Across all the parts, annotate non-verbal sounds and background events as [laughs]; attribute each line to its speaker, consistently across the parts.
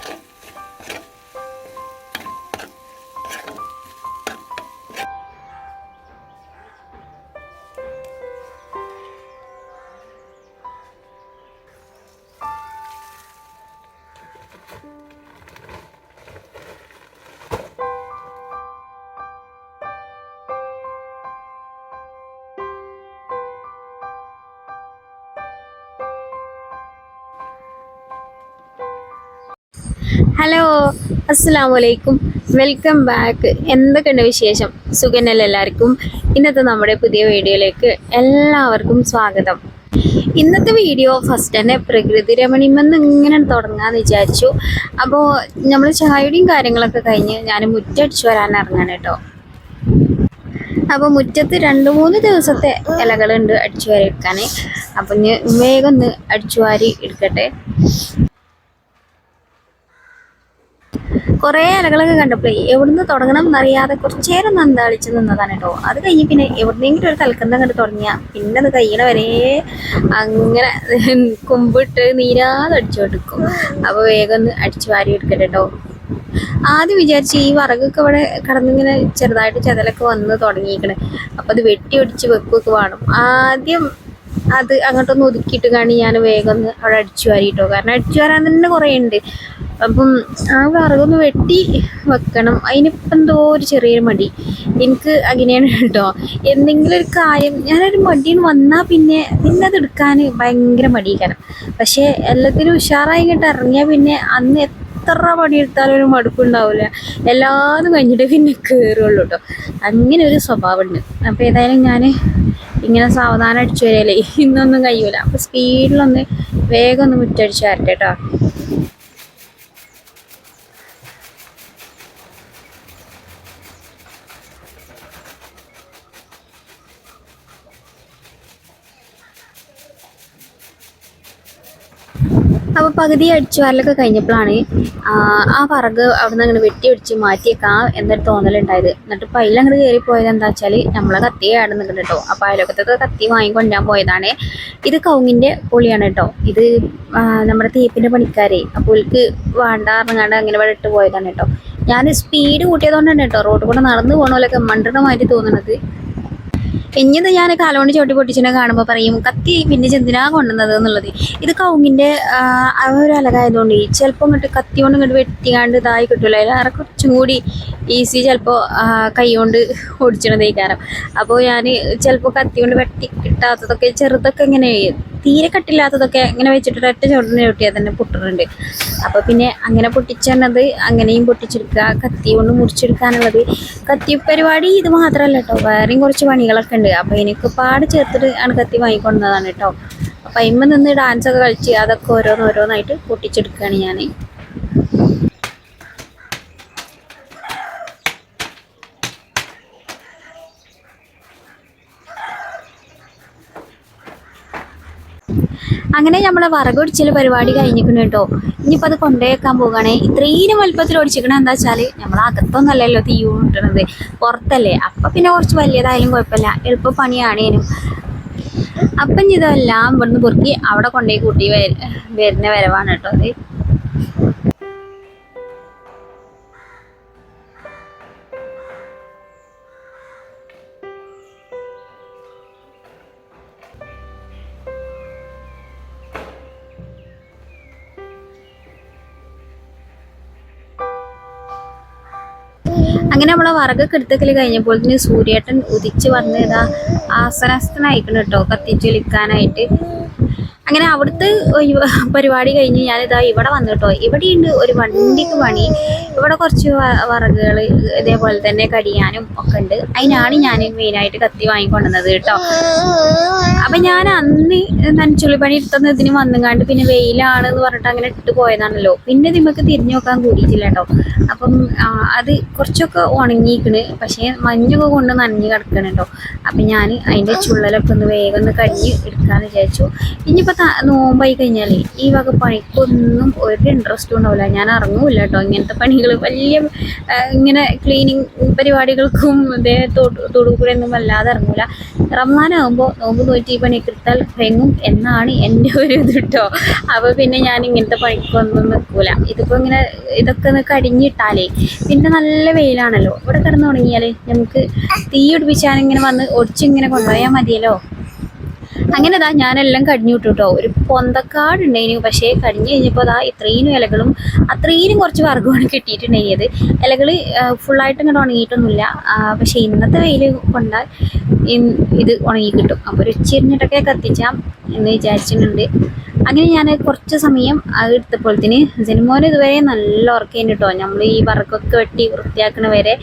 Speaker 1: Okay. Hello അസ്സാം വലൈക്കും welcome back എന്തൊക്കെയുണ്ട് വിശേഷം? സുഖനല്ല എല്ലാവർക്കും? ഇന്നത്തെ നമ്മുടെ പുതിയ വീഡിയോയിലേക്ക് എല്ലാവർക്കും സ്വാഗതം. ഇന്നത്തെ വീഡിയോ ഫസ്റ്റ് തന്നെ പ്രകൃതി രമണിമെന്ന് ഇങ്ങനെ തുടങ്ങാന്ന് വിചാരിച്ചു. അപ്പോൾ നമ്മൾ ചായയുടെയും കാര്യങ്ങളൊക്കെ കഴിഞ്ഞ് ഞാൻ മുറ്റടിച്ചു വരാൻ ഇറങ്ങാണ് കേട്ടോ. അപ്പോൾ മുറ്റത്ത് രണ്ട് മൂന്ന് ദിവസത്തെ ഇലകളുണ്ട് അടിച്ചു വാരി എടുക്കാൻ അപ്പം ഇനി വേഗം ഒന്ന് അടിച്ചു വാരി എടുക്കട്ടെ. കുറേ ഇലകളൊക്കെ കണ്ടപ്പോൾ എവിടുന്ന് തുടങ്ങണം എന്നറിയാതെ കുറച്ചേരം നേരം നിന്നതാണ് കേട്ടോ. അത് കഴിഞ്ഞ് പിന്നെ എവിടുന്നെങ്കിലും ഒരു തൽക്കന്തം കണ്ട് തുടങ്ങിയ. പിന്നെ അത് കയ്യണ വരെ അങ്ങനെ കുമ്പിട്ട് നീരാതെ അടിച്ചു കൊടുക്കും അപ്പോൾ വേഗം ഒന്ന് അടിച്ചു വാരി എടുക്കട്ടെ കേട്ടോ. ആദ്യം വിചാരിച്ച് ഈ വറകൊക്കെ ഇവിടെ കടന്നിങ്ങനെ ചെറുതായിട്ട് ചെതലൊക്കെ വന്ന് തുടങ്ങിയിരിക്കണേ. അപ്പോൾ അത് വെട്ടി ഒടിച്ച് വെക്കുകയൊക്കെ വേണം. ആദ്യം അത് അങ്ങോട്ടൊന്ന് ഒതുക്കിയിട്ട് കാണി ഞാൻ വേഗം ഒന്ന് അവിടെ അടിച്ചു വാരിട്ടോ. കാരണം അടിച്ചു വരാൻ തന്നെ കുറേ ഉണ്ട്. അപ്പം ആ വിറകൊന്ന് വെട്ടി വെക്കണം. അതിനിപ്പം എന്തോ ഒരു ചെറിയൊരു മടി. എനിക്ക് അങ്ങനെയാണ് കേട്ടോ. എന്തെങ്കിലും ഒരു കാര്യം ഞാനൊരു മടിയിൽ വന്നാൽ പിന്നെ പിന്നെ അത് എടുക്കാൻ ഭയങ്കര മടിയിക്കണം പക്ഷേ എല്ലാത്തിനും ഉഷാറായി ഇങ്ങോട്ട് ഇറങ്ങിയാൽ പിന്നെ അന്ന് എത്ര പണിയെടുത്താലും ഒരു മടുപ്പുണ്ടാവില്ല എല്ലാതും കഴിഞ്ഞിട്ട് പിന്നെ കയറുള്ളൂ കേട്ടോ അങ്ങനെ ഒരു സ്വഭാവമുണ്ട്. അപ്പോൾ ഏതായാലും ഞാൻ ഇങ്ങനെ സാവധാനം അടിച്ചു വരികയല്ലേ ഇന്നൊന്നും കഴിയൂല. അപ്പോൾ സ്പീഡിലൊന്ന് വേഗം ഒന്ന് മുറ്റടിച്ച് വരട്ടെ കേട്ടോ അപ്പോൾ പകുതി അടിച്ചു വരലൊക്കെ കഴിഞ്ഞപ്പോഴാണ് ആ പറക് അവിടുന്ന് അങ്ങനെ വെട്ടിയൊടിച്ച് മാറ്റിയേക്കാം എന്നൊരു തോന്നലുണ്ടായത്. എന്നിട്ട് ഇപ്പം അതിലങ്ങോട്ട് കയറി പോയത് എന്താ വെച്ചാൽ നമ്മളെ കത്തി ആടെ കേട്ടോ. അപ്പോൾ അയലോക്കത്തൊക്കെ കത്തി വാങ്ങിക്കൊണ്ടാൻ പോയതാണ്. ഇത് കൗങ്ങിന്റെ പുളിയാണ് കേട്ടോ. ഇത് നമ്മുടെ തേപ്പിന്റെ പണിക്കാരെ. അപ്പോൾ ഓൽക്ക് വേണ്ട അങ്ങനെ ഇവിടെ ഇട്ട് പോയതാണ് കേട്ടോ. ഞാൻ സ്പീഡ് കൂട്ടിയതുകൊണ്ടാണ് കേട്ടോ. റോഡ് കൂടെ നടന്നു പോകണമല്ലൊക്കെ മണ്ടണ മാതിരി തോന്നണത്. ഇനിയത് ഞാൻ കാലോണ്ട് ചോട്ടി പൊട്ടിച്ചിനെ കാണുമ്പോൾ പറയും കത്തി പിന്നെ ചെന്തിനാ കൊണ്ടുവന്നത്? എന്നുള്ളത്. ഇത് കൗങ്ങിന്റെ ഒരു അലകായതുകൊണ്ട് ചിലപ്പോൾ ഇങ്ങോട്ട് കത്തി കൊണ്ട് ഇങ്ങോട്ട് വെട്ടിക്കാണ്ട് ഇതായി കിട്ടില്ല അതിലേറെ കുറച്ചും കൂടി ഈസി ചിലപ്പോൾ കൈ കൊണ്ട് ഓടിച്ചിടതേക്കാരം അപ്പോൾ ഞാൻ ചിലപ്പോൾ കത്തി കൊണ്ട് വെട്ടി കിട്ടാത്തതൊക്കെ ചെറുതൊക്കെ ഇങ്ങനെ തീരെ കട്ടില്ലാത്തതൊക്കെ ഇങ്ങനെ വെച്ചിട്ട് ഒറ്റ ചോട്ടിനെ ചവിട്ടിയാൽ തന്നെ പൊട്ടുന്നുണ്ട് അപ്പോൾ പിന്നെ അങ്ങനെ പൊട്ടിച്ചത് അങ്ങനെയും പൊട്ടിച്ചെടുക്കുക കത്തി കൊണ്ട് മുറിച്ചെടുക്കാനുള്ളത്. കത്തി പരിപാടി ഇത് മാത്രമല്ല കേട്ടോ വേറെയും കുറച്ച് പണികളൊക്കെ ഉണ്ട്. അപ്പോൾ എനിക്ക് പാട് ചേർത്തിട്ട് ആണ് കത്തി വാങ്ങിക്കൊണ്ടതാണ് കേട്ടോ അപ്പോൾ അയിമ്മ നിന്ന് ഡാൻസ് ഒക്കെ കളിച്ച് അതൊക്കെ ഓരോന്നോരോന്നായിട്ട് പൊട്ടിച്ചെടുക്കുകയാണ് ഞാൻ അങ്ങനെ നമ്മളെ വറകൊടിച്ചൽ പരിപാടി കഴിഞ്ഞിരിക്കുന്നു കേട്ടോ. ഇനിയിപ്പോൾ അത് കൊണ്ടുപോയേക്കാൻ പോകുകയാണെ ഇത്രയും വലുപ്പത്തിൽ ഒടിച്ചിരിക്കണത് എന്താ വെച്ചാൽ നമ്മൾ അകത്തൊന്നല്ലല്ലോ തീ കൂട്ടണത് പുറത്തല്ലേ. അപ്പം പിന്നെ കുറച്ച് വലിയതായാലും കുഴപ്പമില്ല. എളുപ്പ പണിയാണേനും. അപ്പം ഇതെല്ലാം ഇവിടുന്ന് പൊറുക്കി അവിടെ കൊണ്ടുപോയി കൂട്ടി വര- വരുന്ന വരവാണ് കേട്ടോ. അത് അങ്ങനെ നമ്മളെ വറകൊക്കെ എടുത്തക്കൽ കഴിഞ്ഞപ്പോൾ തന്നെ സൂര്യേട്ടൻ ഉദിച്ച് വന്ന് ഇതാ ആസനാസ്ഥനായിക്കണം കേട്ടോ കത്തിച്ചൊലിക്കാനായിട്ട് അങ്ങനെ അവിടുത്തെ പരിപാടി കഴിഞ്ഞ് ഞാനിതാ ഇവിടെ വന്നിട്ടോ. ഇവിടെ ഇവിടെയുണ്ട് ഒരു വണ്ടിക്ക് പണി. ഇവിടെ കുറച്ച് വറകുകൾ ഇതേപോലെ തന്നെ കടിയാനും ഒക്കെ ഉണ്ട്. അതിനാണ് ഞാൻ മെയിനായിട്ട് കത്തി വാങ്ങിക്കൊണ്ടുവന്നത് കേട്ടോ. അപ്പം ഞാൻ അന്ന് നനച്ചുള്ളി പണി എടുത്തത് ഇതിന് വന്നുകാണ്ട് പിന്നെ വെയിലാണ് എന്ന് പറഞ്ഞിട്ട് അങ്ങനെ ഇട്ട് പോയതാണല്ലോ. പിന്നെ നമുക്ക് തിരിഞ്ഞു നോക്കാൻ കൂടിയിട്ടില്ല കേട്ടോ. അപ്പം അത് കുറച്ചൊക്കെ ഉണങ്ങിയിരിക്കണ് പക്ഷേ മഞ്ഞൊക്കെ കൊണ്ട് നനഞ്ഞ് കേട്ടോ. അപ്പം ഞാൻ അതിന്റെ ചുള്ളലൊക്കെ ഒന്ന് വേഗം ഒന്ന് കടിഞ്ഞ് എടുക്കാമെന്ന് വിചാരിച്ചു. ഇനിയിപ്പോൾ നോമ്പായി കഴിഞ്ഞാൽ ഈ വക പണിക്കൊന്നും ഒരു ഇൻട്രസ്റ്റും ഉണ്ടാവില്ല. ഞാൻ ഇറങ്ങൂല കേട്ടോ ഇങ്ങനത്തെ പണികൾ വലിയ ഇങ്ങനെ ക്ലീനിങ് പരിപാടികൾക്കും ഇതേ ഒന്നും വല്ലാതെ ഇറങ്ങൂല. റമദാനാകുമ്പോൾ നോമ്പ് നോറ്റി ഈ പണിയൊക്കെ എടുത്താൽ വെങ്ങും എന്നാണ് എന്റെ ഒരു ഇത് കേട്ടോ അപ്പോൾ പിന്നെ ഞാൻ ഇങ്ങനത്തെ പണിക്കൊന്നും നിൽക്കൂല. ഇതിപ്പോൾ ഇങ്ങനെ ഇതൊക്കെ ഒന്ന് കടിഞ്ഞിട്ടാലേ പിന്നെ നല്ല വെയിലാണല്ലോ. ഇവിടെ കിടന്നു തുടങ്ങിയാൽ നമുക്ക് തീ പിടിപ്പിച്ചാലിങ്ങനെ വന്ന് ഒടിച്ചിങ്ങനെ കൊണ്ടുപോയാൽ മതിയല്ലോ. അങ്ങനെ ദാ ഞാനെല്ലാം കടിഞ്ഞു വിട്ടു കേട്ടോ ഒരു പൊന്തക്കാട് ഉണ്ടായിരുന്നു പക്ഷേ കടിഞ്ഞു കഴിഞ്ഞപ്പോൾ ദാ ഇത്രയും ഇലകളും അത്രയും കുറച്ച് വർഗമാണ് കിട്ടിയിട്ടുണ്ടായത്. ഇലകൾ ഫുള്ളായിട്ട് ഇങ്ങോട്ട് ഉണങ്ങിയിട്ടൊന്നുമില്ല. പക്ഷേ ഇന്നത്തെ വെയിൽ കൊണ്ടാൽ ഇത് ഉണങ്ങി കിട്ടും അപ്പോൾ ഒരു ഉച്ചിരിഞ്ഞിട്ടൊക്കെ കത്തിച്ചാം എന്ന് വിചാരിച്ചിട്ടുണ്ട്. അങ്ങനെ ഞാൻ കുറച്ച് സമയം അത് എടുത്തപ്പോഴത്തേന് ജനിമോൻ ഇതുവരെ നല്ല ഉറക്കേന് കേട്ടോ. നമ്മൾ ഈ വർക്കൊക്കെ വെട്ടി വൃത്തിയാക്കണ വരെ.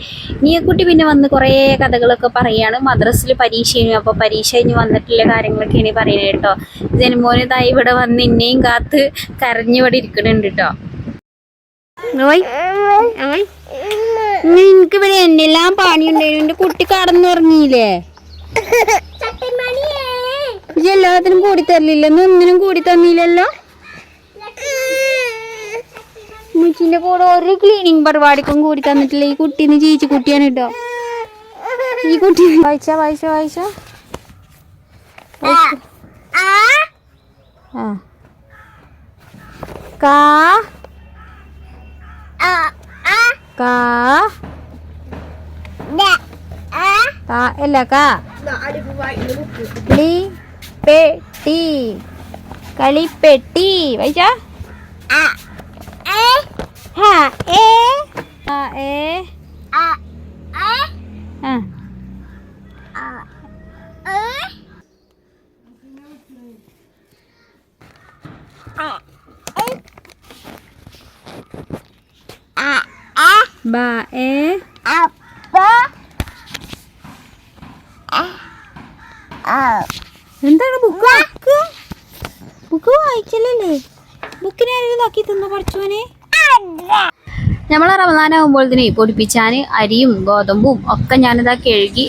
Speaker 1: നീയക്കുട്ടി പിന്നെ വന്ന് കുറേ കഥകളൊക്കെ പറയാണ്. മദ്രസിൽ പരീക്ഷ കഴിഞ്ഞു. അപ്പോൾ പരീക്ഷ കഴിഞ്ഞ് വന്നിട്ടുള്ള കാര്യങ്ങളൊക്കെയാണ് പറയുന്നത് കേട്ടോ. ജനിമോൻ ഇതാ ഇവിടെ വന്ന് ഇന്നെയും കാത്ത് കരഞ്ഞിവിടെ ഇരിക്കണുണ്ട് കേട്ടോ. നിനക്ക് എന്നെല്ലാം പണിയുണ്ടായിരുന്നു എന്റെ കുട്ടി കടന്നുറങ്ങിയില്ലേ ഇജ്ജ് എല്ലാത്തിനും കൂടി തരലില്ല. ഒന്നിനും കൂടി തന്നില്ലല്ലോ. മുച്ചിന്റെ കൂടെ ഒരു ക്ലീനിങ് പരിപാടിക്കും കൂടി തന്നിട്ടില്ല. ഈ കുട്ടീന്ന് ചീച്ചു കുട്ടിയാണ് കേട്ടോ. ഈ കുട്ടി വായിച്ച വായിച്ച വായിച്ച. ആ. കാ. കാ. അല്ല കാ. കളി പെട്ടി കളിപ്പെട്ടി വായിച്ച ആ ഏ ആ ഏ ആ ബ ഏ എന്താണ് ബുക്ക് ബുക്ക് ബുക്ക് വായിക്കലല്ലേ നോക്കി തിന്നു പഠിച്ചോനെ നമ്മൾ റമദാനാകുമ്പോഴത്തേനെ പൊടിപ്പിച്ചാൻ അരിയും ഗോതമ്പും ഒക്കെ ഞാനിതാ കഴുകി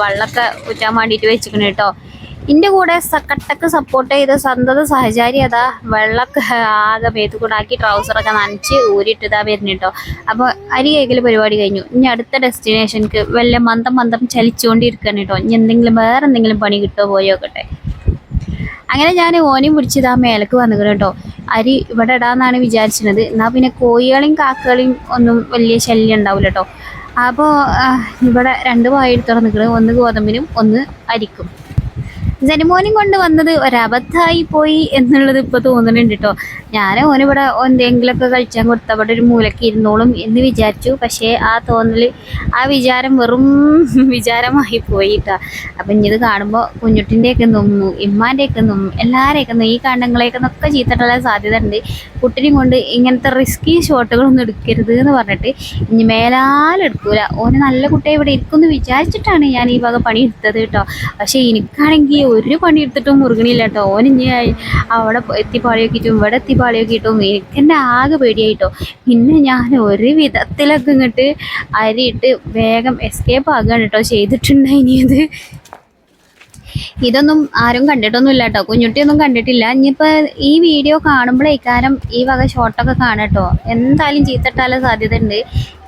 Speaker 1: വെള്ളമൊക്കെ ഊറ്റാൻ വേണ്ടിയിട്ട് വെച്ചിരിക്കണം കേട്ടോ. എന്റെ കൂടെ കട്ടക്ക് സപ്പോർട്ട് ചെയ്ത സന്തത സഹചാരി അതാ വെള്ളമൊക്കെ ആകെ മേത്ത് കൂടാക്കി ആക്കി ട്രൗസറൊക്കെ നനച്ച് ഊരിയിട്ടിതാ വരുന്നു കേട്ടോ. അപ്പോൾ അരി കേൾക്കൽ പരിപാടി കഴിഞ്ഞു. ഇനി അടുത്ത ഡെസ്റ്റിനേഷനിക്ക് വല്ല മന്ദം മന്ദം ചലിച്ചുകൊണ്ടിരിക്കണം കേട്ടോ. ഇനി എന്തെങ്കിലും വേറെ എന്തെങ്കിലും പണി കിട്ടുമോ പോയോക്കട്ടെ അങ്ങനെ ഞാൻ ഓനെയും പിടിച്ചത് ആ മേലക്ക് വന്നു കേട്ടോ. അരി ഇവിടെ ഇടാന്നാണ് വിചാരിച്ചിരുന്നത് എന്നാൽ പിന്നെ കോഴികളെയും കാക്കകളെയും ഒന്നും വലിയ ശല്യം ഉണ്ടാവില്ല കേട്ടോ. അപ്പോൾ ഇവിടെ രണ്ട് വായ എടുത്തോടെ നിൽക്കുന്നത് ഒന്ന് ഗോതമ്പിനും ഒന്ന് അരിക്കും. ജനമോനും കൊണ്ട് വന്നത് ഒരബദ്ധമായി പോയി എന്നുള്ളത് ഇപ്പോൾ തോന്നുന്നുണ്ട് കേട്ടോ ഞാൻ ഓനിവിടെ എന്തെങ്കിലുമൊക്കെ കഴിച്ചാൽ കൊടുത്ത അവിടെ ഒരു മൂലക്ക് ഇരുന്നോളും എന്ന് വിചാരിച്ചു. പക്ഷേ ആ തോന്നൽ ആ വിചാരം വെറും [laughs] വിചാരമായി പോയിട്ടാ അപ്പം ഇനി ഇത് കാണുമ്പോൾ കുഞ്ഞുട്ടിന്റെയൊക്കെ നിന്നു ഇമ്മാന്റെയൊക്കെ നിന്നു എല്ലാവരെയൊക്കെ ഈ കണ്ടങ്ങളെയൊക്കെ ഒക്കെ ചീത്തട്ടുള്ള സാധ്യത ഉണ്ട് കുട്ടിനെയും കൊണ്ട് ഇങ്ങനത്തെ റിസ്കി ഷോട്ടുകളൊന്നും എടുക്കരുത് എന്ന് പറഞ്ഞിട്ട് ഇനി മേലാലെടുക്കൂല ഓന് നല്ല കുട്ടിയെ ഇവിടെ ഇരിക്കുമെന്ന് വിചാരിച്ചിട്ടാണ് ഞാൻ ഈ വക പണിയെടുത്തത് കേട്ടോ പക്ഷേ എനിക്കാണെങ്കിൽ ഒരു പണി എടുത്തിട്ടും മുറുകണില്ല കേട്ടോ ഓൻ ഇനി അവിടെ എത്തി പാളിയൊക്കിയിട്ടും ഇവിടെ എത്തി പാളിയൊക്കിയിട്ടും എനിക്ക് തന്നെ ആകെ പേടിയായിട്ടോ. പിന്നെ ഞാൻ ഒരു വിധത്തിലൊക്കെ ഇങ്ങോട്ട് അരിയിട്ട് വേഗം എസ്കേപ്പ് ആകുകയാണ് കേട്ടോ ചെയ്തിട്ടുണ്ടായിനിയത് ഇതൊന്നും ആരും കണ്ടിട്ടൊന്നും ഇല്ല കേട്ടോ കുഞ്ഞുട്ടിയൊന്നും കണ്ടിട്ടില്ല. ഇനിയിപ്പോൾ ഈ വീഡിയോ കാണുമ്പോഴേ ഇക്കാരം ഈ വക ഷോട്ടൊക്കെ കാണട്ടോ. എന്തായാലും ചീത്തട്ടാലും സാധ്യത ഉണ്ട്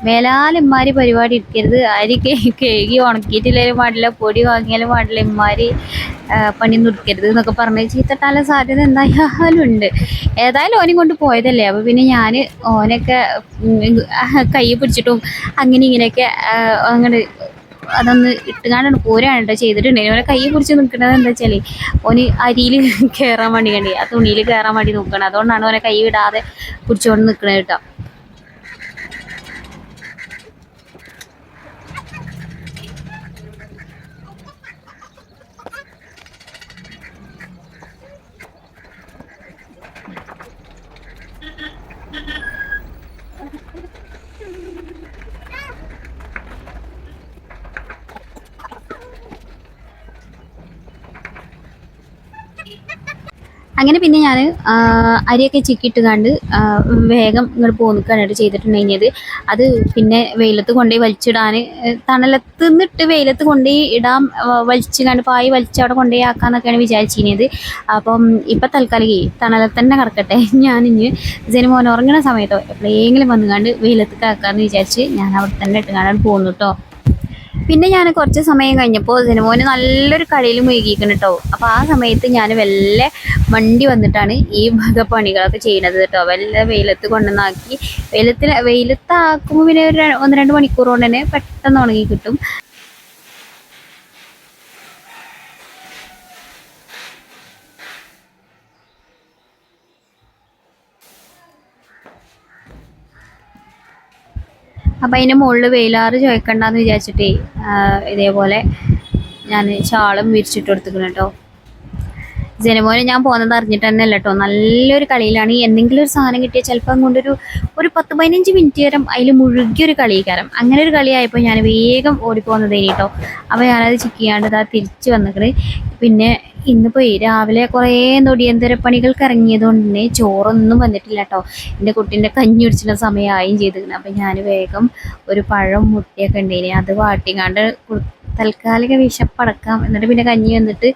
Speaker 1: മേലാൽ ഇമ്മാരി പരിപാടി ഇരിക്കരുത്. അരി കേ- ഉണക്കിയിട്ടില്ലാലും പാടില്ല. പൊടി വാങ്ങിയാലും പാടില്ല. ഇമ്മാരി പണി നിർക്കരുത് എന്നൊക്കെ പറഞ്ഞ് ചീത്തട്ടാലും സാധ്യത എന്തായാലും ഉണ്ട്. ഏതായാലും ഓനെ കൊണ്ട് പോയതല്ലേ. അപ്പോൾ പിന്നെ ഞാൻ ഓനൊക്കെ കൈ പിടിച്ചിട്ടും അങ്ങനെ ഇങ്ങനെയൊക്കെ അങ്ങോട്ട് അതൊന്ന് ഇട്ടുകാണ്ടാണ് പോരാണ് കേട്ടോ ചെയ്തിട്ടുണ്ടെങ്കിൽ ഓനെ കൈ പിടിച്ച് നിൽക്കുന്നത് എന്താ വെച്ചാൽ ഓന് അരിയിൽ കയറാൻ വേണ്ടി കണ്ടി. ആ തുണിയിൽ കയറാൻ വേണ്ടി നോക്കണം അതുകൊണ്ടാണ് ഓനെ കൈ വിടാതെ പിടിച്ചുകൊണ്ട് നിൽക്കണത് കേട്ടോ. അങ്ങനെ പിന്നെ ഞാൻ അരിയൊക്കെ ചിക്കിയിട്ട് കണ്ട് വേഗം ഇങ്ങോട്ട് പോന്നിക്കാനായിട്ട് ചെയ്തിട്ടുണ്ടെങ്കിൽ അത് പിന്നെ വെയിലത്ത് കൊണ്ടുപോയി വലിച്ചിടാൻ തണലത്ത് നിന്നിട്ട് വെയിലത്ത് കൊണ്ടുപോയി ഇടാം വലിച്ചു കണ്ട് പായി വലിച്ച് അവിടെ കൊണ്ടുപോയി ആക്കാന്നൊക്കെയാണ് വിചാരിച്ചിരുന്നത്. അപ്പം ഇപ്പം തൽക്കാലം തണലത്ത് തന്നെ [laughs] ഞാൻ ഇനി ഇതിന് മോൻ ഉറങ്ങുന്ന സമയത്തോ എപ്പോഴെങ്കിലും വന്നു കണ്ട് വെയിലത്ത് കാക്കാന്ന് വിചാരിച്ച് ഞാൻ അവിടെ തന്നെ ഇട്ട് കാണാൻ പോകുന്നു കേട്ടോ. പിന്നെ ഞാൻ കുറച്ച് സമയം കഴിഞ്ഞപ്പോൾ സിനിമോന് നല്ലൊരു കളിയിൽ മുഴുകിയിരിക്കുന്നു കേട്ടോ അപ്പോൾ ആ സമയത്ത് ഞാൻ വല്ല വണ്ടി വന്നിട്ടാണ് ഈ വക പണികളൊക്കെ ചെയ്യുന്നത് കേട്ടോ വല്ല വെയിലത്ത് കൊണ്ടുവന്നാക്കി വെയിലത്തിൽ വെയിലത്താക്കുമ്പോൾ പിന്നെ ഒരു ഒന്ന് രണ്ട് മണിക്കൂർ കൊണ്ട് തന്നെ പെട്ടെന്ന് ഉണങ്ങി കിട്ടും. അപ്പം അതിന്റെ മുകളിൽ വെയിലാറ് ചോദിക്കണ്ടെന്ന് വിചാരിച്ചിട്ടേ ഇതേപോലെ ഞാൻ ഷാളും വിരിച്ചിട്ട് കൊടുത്തിരിക്കണം കേട്ടോ. ജനമോനെ ഞാൻ പോകുന്നത് അറിഞ്ഞിട്ട് തന്നെ അല്ല കേട്ടോ. നല്ലൊരു കളിയിലാണ്. എന്തെങ്കിലും ഒരു സാധനം കിട്ടിയാൽ ചിലപ്പോൾ അങ്ങോട്ടൊരു ഒരു പത്ത് പതിനഞ്ച് മിനിറ്റ് നേരം അതിൽ മുഴുകിയൊരു കളിക്കാരം. അങ്ങനെ ഒരു കളിയായപ്പോൾ ഞാൻ വേഗം ഓടിപ്പോകുന്നത് കേട്ടോ. അപ്പോൾ ഞാനത് ചിക്കിയാണ്ട് ഇതാ തിരിച്ച് വന്നിട്ട് പിന്നെ ഇന്നിപ്പോൾ രാവിലെ കുറേ നൊടിയന്തര പണികൾക്ക് ഇറങ്ങിയത് കൊണ്ട് തന്നെ ചോറൊന്നും വന്നിട്ടില്ല കേട്ടോ എന്റെ കുട്ടീന്റെ കഞ്ഞി കുടിച്ചിട്ട് സമയമായും ചെയ്തിരുന്നു. അപ്പം ഞാൻ വേഗം ഒരു പഴം മുട്ടിയൊക്കെ ഉണ്ടേനി അത് വാട്ടിങ്ങാണ്ട് തൽക്കാലിക വിശപ്പടക്കാം. എന്നിട്ട് പിന്നെ കഞ്ഞി വന്നിട്ട്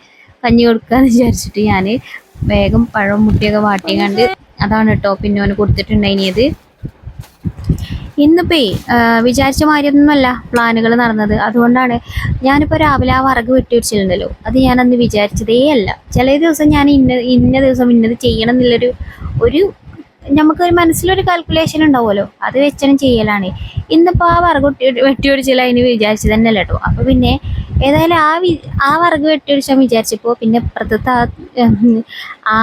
Speaker 1: കഞ്ഞി കൊടുക്കാന്ന് വിചാരിച്ചിട്ട് ഞാൻ വേഗം പഴം മുട്ടിയൊക്കെ വാട്ടിങ്ങാണ്ട് അതാണ് കേട്ടോ പിന്നെ അവന് കൊടുത്തിട്ടുണ്ടായിനിയത് ഇന്നിപ്പേ വിചാരിച്ച മാതിരിയൊന്നുമല്ല പ്ലാനുകൾ നടന്നത്. അതുകൊണ്ടാണ് ഞാനിപ്പോൾ രാവിലെ ആ വറക് വെട്ടി വെച്ചിട്ടുണ്ടല്ലോ. അത് അന്ന് വിചാരിച്ചതേ അല്ല. ചില ദിവസം ഞാൻ ഇന്ന ഇന്ന ദിവസം ഇന്നത് ചെയ്യണം എന്നുള്ളൊരു ഒരു നമുക്കൊരു മനസ്സിലൊരു കാൽക്കുലേഷൻ ഉണ്ടാവുമല്ലോ. അത് വെച്ചാണ് ചെയ്യലാണ്. ഇന്നിപ്പോൾ ആ വറക് വെട്ടി വെട്ടി അതിന് വിചാരിച്ചത് തന്നെ അല്ല കേട്ടോ. അപ്പോൾ പിന്നെ ഏതായാലും ആ വി ആ വറക് വെട്ടി ഒടിച്ചാൽ വിചാരിച്ചപ്പോൾ പിന്നെ അപ്പുറത്തത്തെ ആ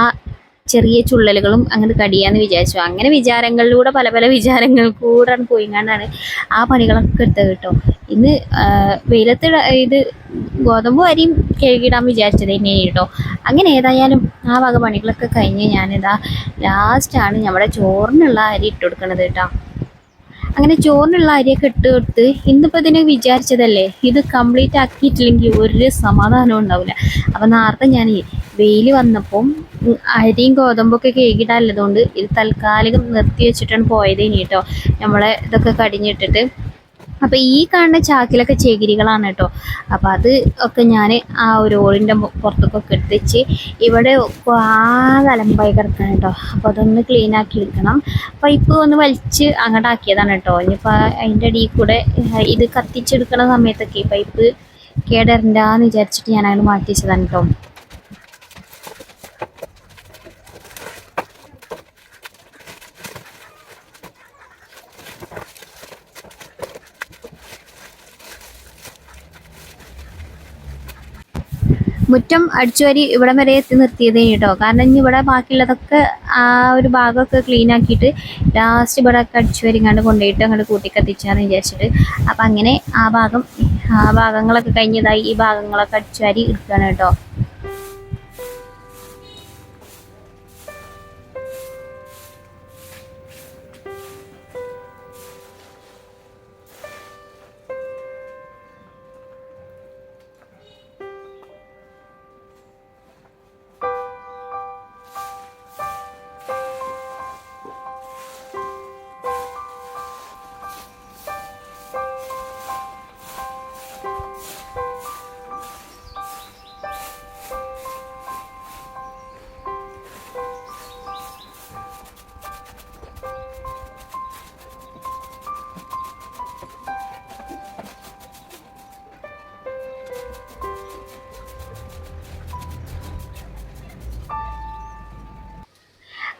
Speaker 1: ചെറിയ ചുള്ളലുകളും അങ്ങനെ കടിയാന്ന് വിചാരിച്ചു. അങ്ങനെ വിചാരങ്ങളിലൂടെ പല പല വിചാരങ്ങൾ കൂടെ പോയിങ്ങാണ്ടാണ് ആ പണികളൊക്കെ എടുത്തത് കേട്ടോ. ഇന്ന് വെയിലത്ത് ഇത് ഗോതമ്പ് അരിയും കഴുകിടാൻ വിചാരിച്ചത് തന്നെ കേട്ടോ. അങ്ങനെ ഏതായാലും ആ വക പണികളൊക്കെ കഴിഞ്ഞ് ഞാനിതാ ലാസ്റ്റാണ് നമ്മുടെ ചോറിനുള്ള അരി ഇട്ട് കൊടുക്കണത് കേട്ടോ. അങ്ങനെ ചോറിനുള്ള അരിയൊക്കെ ഇട്ട് കൊടുത്ത് ഇന്നിപ്പോൾ ഇതിനെ വിചാരിച്ചതല്ലേ? ഇത് കംപ്ലീറ്റ് ആക്കിയിട്ടില്ലെങ്കിൽ ഒരു സമാധാനവും ഉണ്ടാവില്ല. അപ്പം നേരത്തെ ഞാൻ വെയിൽ വന്നപ്പം അരിയും ഗോതമ്പൊക്കെ കേക്കിടാനുള്ളതുകൊണ്ട് ഇത് തൽക്കാലികം നിർത്തി വെച്ചിട്ടാണ് പോയത് ഇനി കേട്ടോ. നമ്മളെ ഇതൊക്കെ കടിഞ്ഞിട്ടിട്ട് അപ്പോൾ ഈ കാണുന്ന ചാക്കിലൊക്കെ ചകിരികളാണ് കേട്ടോ. അപ്പോൾ അത് ഒക്കെ ഞാൻ ആ ഒരു ഓളിന്റെ പുറത്തൊക്കെ എടുത്തിച്ച് ഇവിടെ ആകെ അലമ്പായി കിടക്കണം കേട്ടോ. അപ്പോൾ അതൊന്ന് ക്ലീൻ ആക്കി എടുക്കണം. പൈപ്പ് ഒന്ന് വലിച്ച് അങ്ങോട്ടാക്കിയതാണ് കേട്ടോ. ഇനിയിപ്പോൾ അതിന്റെ അടിയിൽ കൂടെ ഇത് കത്തിച്ചെടുക്കണ സമയത്തൊക്കെ പൈപ്പ് കേടരണ്ടാന്ന് വിചാരിച്ചിട്ട് ഞാൻ അങ്ങനെ മാറ്റി വെച്ചതാണ് കേട്ടോ. മുറ്റം അടിച്ചുവരി ഇവിടം വരെ എത്തി നിർത്തിയതേ കേട്ടോ. കാരണം ഇനി ഇവിടെ ബാക്കിയുള്ളതൊക്കെ ആ ഒരു ഭാഗമൊക്കെ ക്ലീൻ ആക്കിയിട്ട് ലാസ്റ്റ് ഇവിടെ ഒക്കെ അടിച്ചുവാരിങ്ങാണ്ട് കൊണ്ടുപോയിട്ട് അങ്ങോട്ട് കൂട്ടി കത്തിച്ചാന്ന് വിചാരിച്ചിട്ട്. അപ്പം അങ്ങനെ ആ ഭാഗം ആ ഭാഗങ്ങളൊക്കെ കഴിഞ്ഞതായി ഈ ഭാഗങ്ങളൊക്കെ അടിച്ചുവാരി എടുക്കുകയാണ് കേട്ടോ.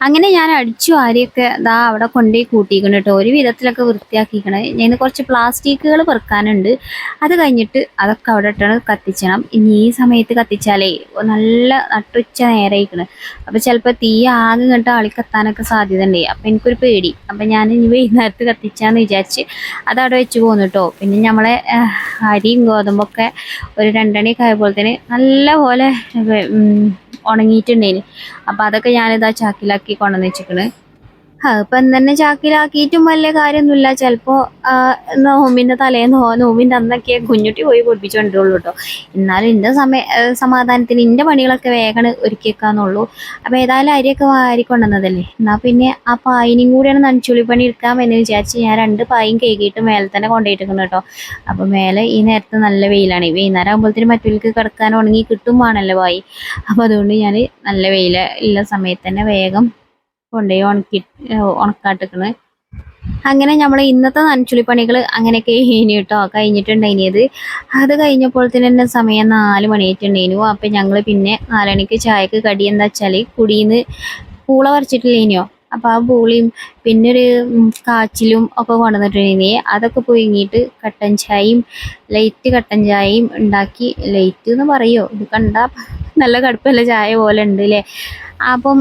Speaker 1: അങ്ങനെ ഞാൻ അടിച്ചു ആരെയൊക്കെ ദാ അവിടെ കൊണ്ടുപോയി കൂട്ടിക്കണം കേട്ടോ. ഒരു വിധത്തിലൊക്കെ വൃത്തിയാക്കിക്കണേ ഞാൻ കുറച്ച് പ്ലാസ്റ്റിക്കുകൾ പെറുക്കാനുണ്ട്. അത് കഴിഞ്ഞിട്ട് അതൊക്കെ അവിടെ ഇട്ടാണ് കത്തിച്ചണം. ഇനി ഈ സമയത്ത് കത്തിച്ചാലേ നല്ല നട്ടുച്ച നേരെ ഇരിക്കണം അപ്പോൾ ചിലപ്പോൾ തീ ആകെ കണ്ട് ആളി കത്താനൊക്കെ സാധ്യത ഉണ്ട് അപ്പം എനിക്കൊരു പേടി. അപ്പം ഞാൻ ഇനി വൈകുന്നേരത്ത് കത്തിച്ചാന്ന് വിചാരിച്ച് അത് അവിടെ വെച്ച് പോന്നു കേട്ടോ. പിന്നെ നമ്മളെ അരിയും ഗോതമ്പൊക്കെ ഒരു രണ്ടണിയൊക്കെ തന്നെ നല്ല പോലെ ഉണങ്ങിയിട്ടുണ്ടേന് അപ്പം അതൊക്കെ ഞാനിതാ ചാക്കിലാക്കി കൊണ്ടുവന്ന് വെച്ചിക്കണ് അതിപ്പം തന്നെ ചാക്കിലാക്കിയിട്ടും വലിയ കാര്യമൊന്നുമില്ല. ചിലപ്പോൾ നോമ്പിന്റെ തലേന്നോ നോമ്പിന്റെ അന്നൊക്കെ കുഞ്ഞുട്ടി പോയി പൊടിപ്പിച്ചുകൊണ്ടിരുള്ളൂ കേട്ടോ എന്നാലും എന്റെ സമയ സമാധാനത്തിന് എന്റെ പണികളൊക്കെ വേഗം ഒരുക്കിയേക്കാന്നുള്ളൂ. അപ്പം അപ്പോൾ ഏതായാലും അരിയൊക്കെ വാരിക്കൊണ്ടുവന്നതല്ലേ എന്നാൽ പിന്നെ ആ പായിനും കൂടിയാണ് നനച്ചുള്ളി പണി എടുക്കാം എന്ന് വിചാരിച്ച് ഞാൻ രണ്ട് പായും കേക്കിയിട്ട് മേലെ തന്നെ കൊണ്ടുപോയിട്ടിരിക്കുന്നു കേട്ടോ അപ്പോൾ മേലെ ഈ നേരത്തെ നല്ല വെയിലാണ്. ഈ വൈകുന്നേരം ആകുമ്പോഴത്തേനും മറ്റുള്ളിക്ക് കിടക്കാൻ ഉണങ്ങി കിട്ടുമ്പോഴാണല്ലോ പായി. അപ്പോൾ അതുകൊണ്ട് ഞാൻ നല്ല വെയിൽ ഉള്ള സമയത്ത് തന്നെ വേഗം കൊണ്ടുപോയി ഉണക്കി ഉണക്കാട്ടിക്കണ്. അങ്ങനെ നമ്മൾ ഇന്നത്തെ നനച്ചുള്ളി പണികൾ അങ്ങനെയൊക്കെ ഇനി കേട്ടോ കഴിഞ്ഞിട്ടുണ്ടായിനിയത് അത്. കഴിഞ്ഞപ്പോൾ തന്നെ സമയം നാല് മണിയായിട്ടുണ്ടായിരുന്നു അപ്പം ഞങ്ങൾ പിന്നെ നാലണിക്ക് ചായക്ക് കടി എന്താ വെച്ചാൽ കുടിയിൽ പൂള പറിച്ചിട്ടില്ലേനിയോ അപ്പം ആ പൂളിയും പിന്നെ ഒരു കാച്ചിലും ഒക്കെ കൊണ്ടുവന്നിട്ടുണ്ടായിനി. അതൊക്കെ പുഴുങ്ങിയിട്ട് കട്ടൻ ചായയും ലൈറ്റ് കട്ടൻ ചായയും ഉണ്ടാക്കി. ലൈറ്റ് എന്ന് പറയുമോ ഇത് കണ്ട നല്ല കടുപ്പമുള്ള ചായ പോലെ ഉണ്ട് അല്ലേ അപ്പം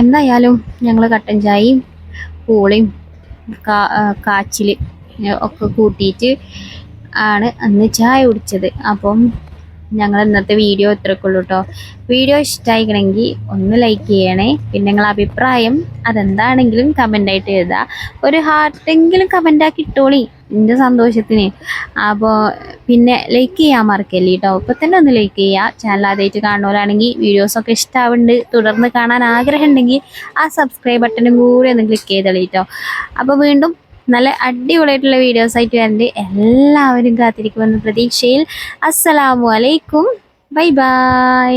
Speaker 1: എന്തായാലും ഞങ്ങൾ കട്ടൻ ചായയും പൂളയും കാച്ചിൽ ഒക്കെ കൂട്ടിയിട്ട് ആണ് അന്ന് ചായ കുടിച്ചത്. അപ്പം ഞങ്ങൾ ഇന്നത്തെ വീഡിയോ ഇത്രക്കുള്ളൂ കേട്ടോ വീഡിയോ ഇഷ്ടമായിക്കണമെങ്കിൽ ഒന്ന് ലൈക്ക് ചെയ്യണേ. പിന്നെ നിങ്ങളെ അഭിപ്രായം അതെന്താണെങ്കിലും കമന്റായിട്ട് എഴുതുക ഒരു ഹാർട്ടെങ്കിലും കമന്റാക്കി ഇട്ടോളി. എന്റെ സന്തോഷത്തിന്. അപ്പോൾ പിന്നെ ലൈക്ക് ചെയ്യാൻ മറക്കല്ലേ കേട്ടോ ഇപ്പം തന്നെ ഒന്ന് ലൈക്ക് ചെയ്യുക ചാനൽ ആദ്യമായിട്ട് കാണുന്നവരാണെങ്കിൽ വീഡിയോസൊക്കെ ഇഷ്ടമാവുന്നുണ്ട് തുടർന്ന് കാണാൻ ആഗ്രഹം ഉണ്ടെങ്കിൽ ആ സബ്സ്ക്രൈബ് ബട്ടണും കൂടി ഒന്ന് ക്ലിക്ക് ചെയ്തോളൂ കേട്ടോ അപ്പോൾ വീണ്ടും നല്ല അടിപൊളിയായിട്ടുള്ള വീഡിയോസ് ആയിട്ട് വരണ്ട്. എല്ലാവരും കാത്തിരിക്കുമെന്ന പ്രതീക്ഷയിൽ. അസ്സലാമു അലൈക്കും. Bye bye.